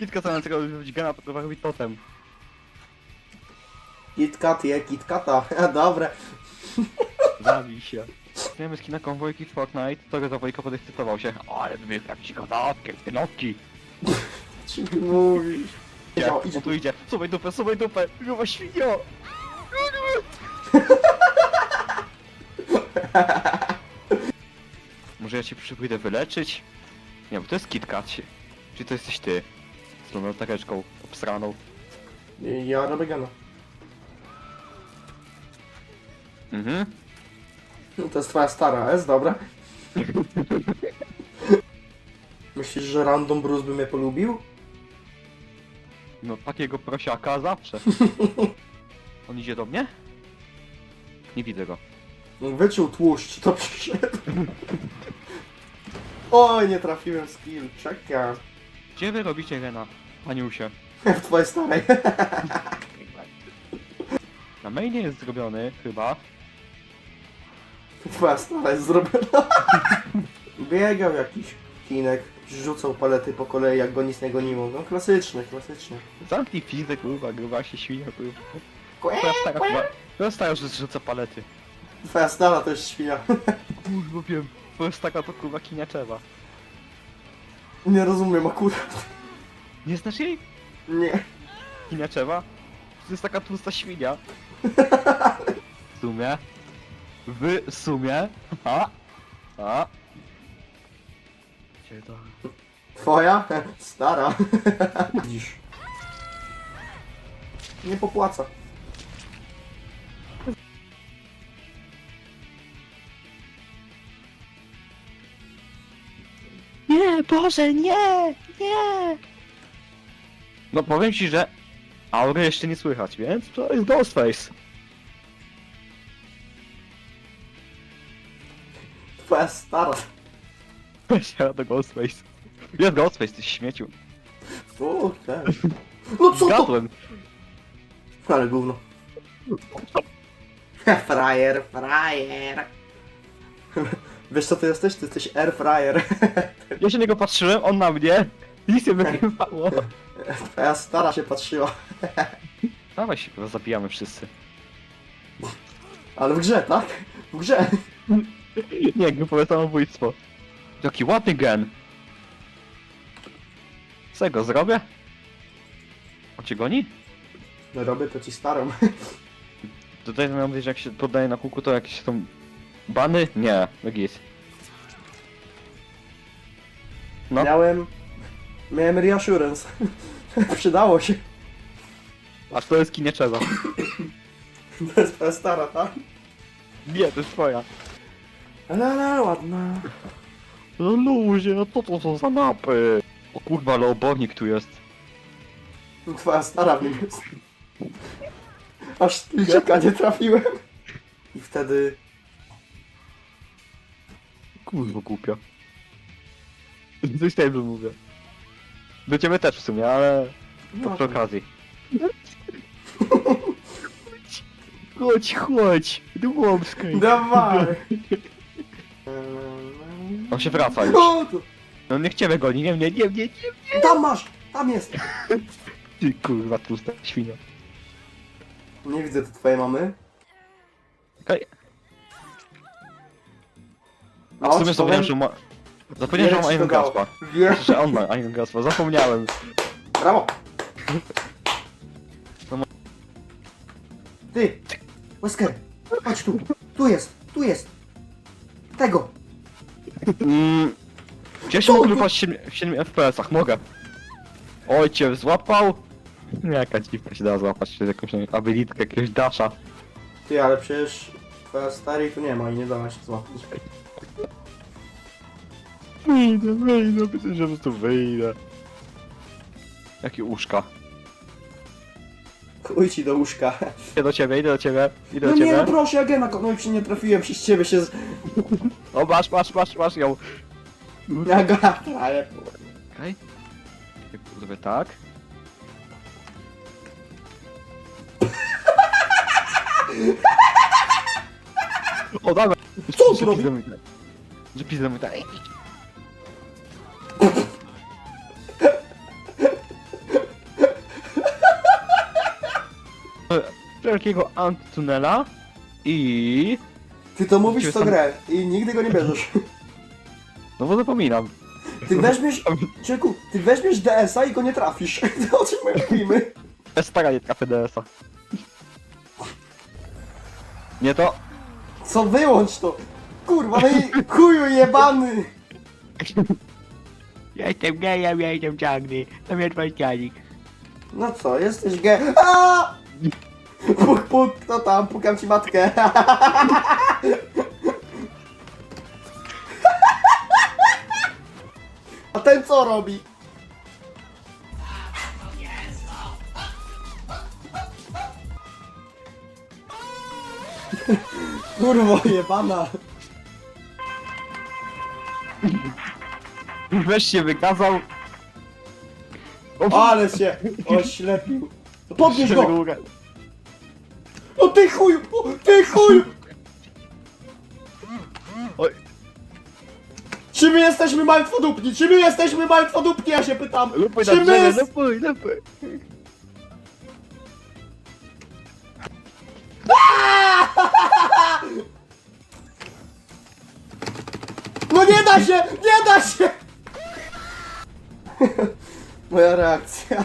Kitka co na tego być gena, to chyba robić totem. KitKat je KitKata. Dobre. Zabij się. Zmieniamy skina konwojki w Fortnite, to konwojka podekscytował się. Ale bym miał jakieś kanapkę, te notki. Czy ty mówisz? Idzie, Idzie, idzie on tu idzie. Suwaj dupę, suwaj dupę, gruba świnio! Może ja cię przyjdę wyleczyć? Nie, bo to jest KitKat. Czy to jesteś ty? Z tą latareczką obsraną. Ja robię gena. Mhm. No To jest twoja stara S, dobra. Myślisz, że Random Bruce by mnie polubił? No takiego prosiaka zawsze. On idzie do mnie? Nie widzę go. Wyczuł tłuszcz, to przyszedł. Oj, nie trafiłem skill. Czekaj. Gdzie wy robicie Rena? Aniusie. W twojej starej. Na mainie jest zrobiony chyba. Twoja stara jest zrobiona. Biegał jakiś kinek, rzucał palety po kolei, jak go nic nie goniło. No klasyczne, klasyczne. Zamknij pizdę, kurwa, gruba się świnia, kurwa. Twoja stara chyba... Twoja stara że rzuca palety. Twoja stara to jest świnia. Kurwa wiem. Twoja stara to kurwa kiniaczewa. Nie rozumiem akurat. Nie znasz jej? Nie. Kiniaczewa? To jest taka tłusta świnia. W sumie. W sumie. A. A. To? Twoja? Stara. Widzisz. Nie popłaca. Boże, nie! Nie! No powiem ci, że aury jeszcze nie słychać, więc to jest Ghostface. Twoja stara. Ja to Ghostface. Jest Ghostface, ty śmieciu. Tak. No co to? Zgadłem. Ale gówno. Frajer, frajer. Wiesz co ty jesteś? Ty jesteś air fryer. Ja się na niego patrzyłem, on na mnie. Nic nie wygrywało. Twoja stara się patrzyła. Dawaj się, kurwa, zabijamy wszyscy. Ale w grze, tak? W grze. Nie, grupowe samobójstwo. Jaki ładny gen. Co go zrobię? On cię goni? No robię to ci starą. Tutaj miałem powiedzieć, że jak się poddaje na kółku, to jakieś są bany? Nie, jak No. Miałem... Miałem reassurance. Przydało się. Aż to jest kinieczewa. To jest twoja stara, tak? Nie, to jest twoja. Ale, ale ładna. No luzie, no co to są za mapy? O kurwa, ale obornik tu jest. Twoja stara w nim jest. Aż kilka nie trafiłem. I wtedy... Kurwa głupia. Coś tam mówię. Do ciebie też w sumie, ale to No, przy okazji. Chodź, chodź, do Łomskiej. Dawaj! On się wraca już. O, tu. No niech ciebie goni, nie mnie, nie mnie, nie Tam masz! Tam jest! Ty kurwa tłusta świnia. Nie widzę tu twojej mamy. Okej. A No, w sumie powiem, że ma... Zapomniałem, że mam Iron. Gaspa. Wiesz? Że on ma Iron Gaspa, zapomniałem. Brawo! No mo- Ty! Wesker! Chodź tu! Tu jest! Tu jest! Tego! Mm, czy ja się mogę tu? wypaść w 7, w 7 FPS-ach? Mogę. Oj, cię złapał. Nie, Jaka dziwka się da złapać przez jakąś nie wiem, abilitkę, jakiegoś dasha. Ty, ale przecież twoja starej tu nie ma i nie da się złapać. Wyjdę, wyjdę, myślę, że po prostu wyjdę. Jakie uszka. Chuj ci do łóżka. Idę do ciebie, idę do ciebie, idę No do nie, ciebie. no proszę, ja gena, no już się nie trafiłem, przez ciebie się z... O, masz, masz, masz, masz ją. Ja go ale... Okej. Okay. Zrobię tak. O, dawaj! Co on Że pizdę mi tak. Wszelkiego antytunela i... Ty to mówisz Ciebie co grę i nigdy go nie bierzesz. No bo zapominam. Ty weźmiesz... Czeku, ty weźmiesz DS-a i go nie trafisz. To o czym my mówimy? Ja stara nie trafię DS-a. Nie to. Co, wyłącz to! Kurwa, no i chuju jebany! Ja jestem gejem, ja jestem czarny. To mnie twój No co, jesteś ge... A! Puk, puk, kto tam? Pukam ci matkę. A ten co robi? Kurwo jebana. Weź się wykazał. O, Ale się oślepił. Podnieś go! O ty chuju! O ty chuju! Oj. Czy my jesteśmy martwodupni? Czy my jesteśmy martwodupni? Ja się pytam. Czy na my drzewie, jest... lupy, lupy. No nie da się! Nie da się! моя реакція.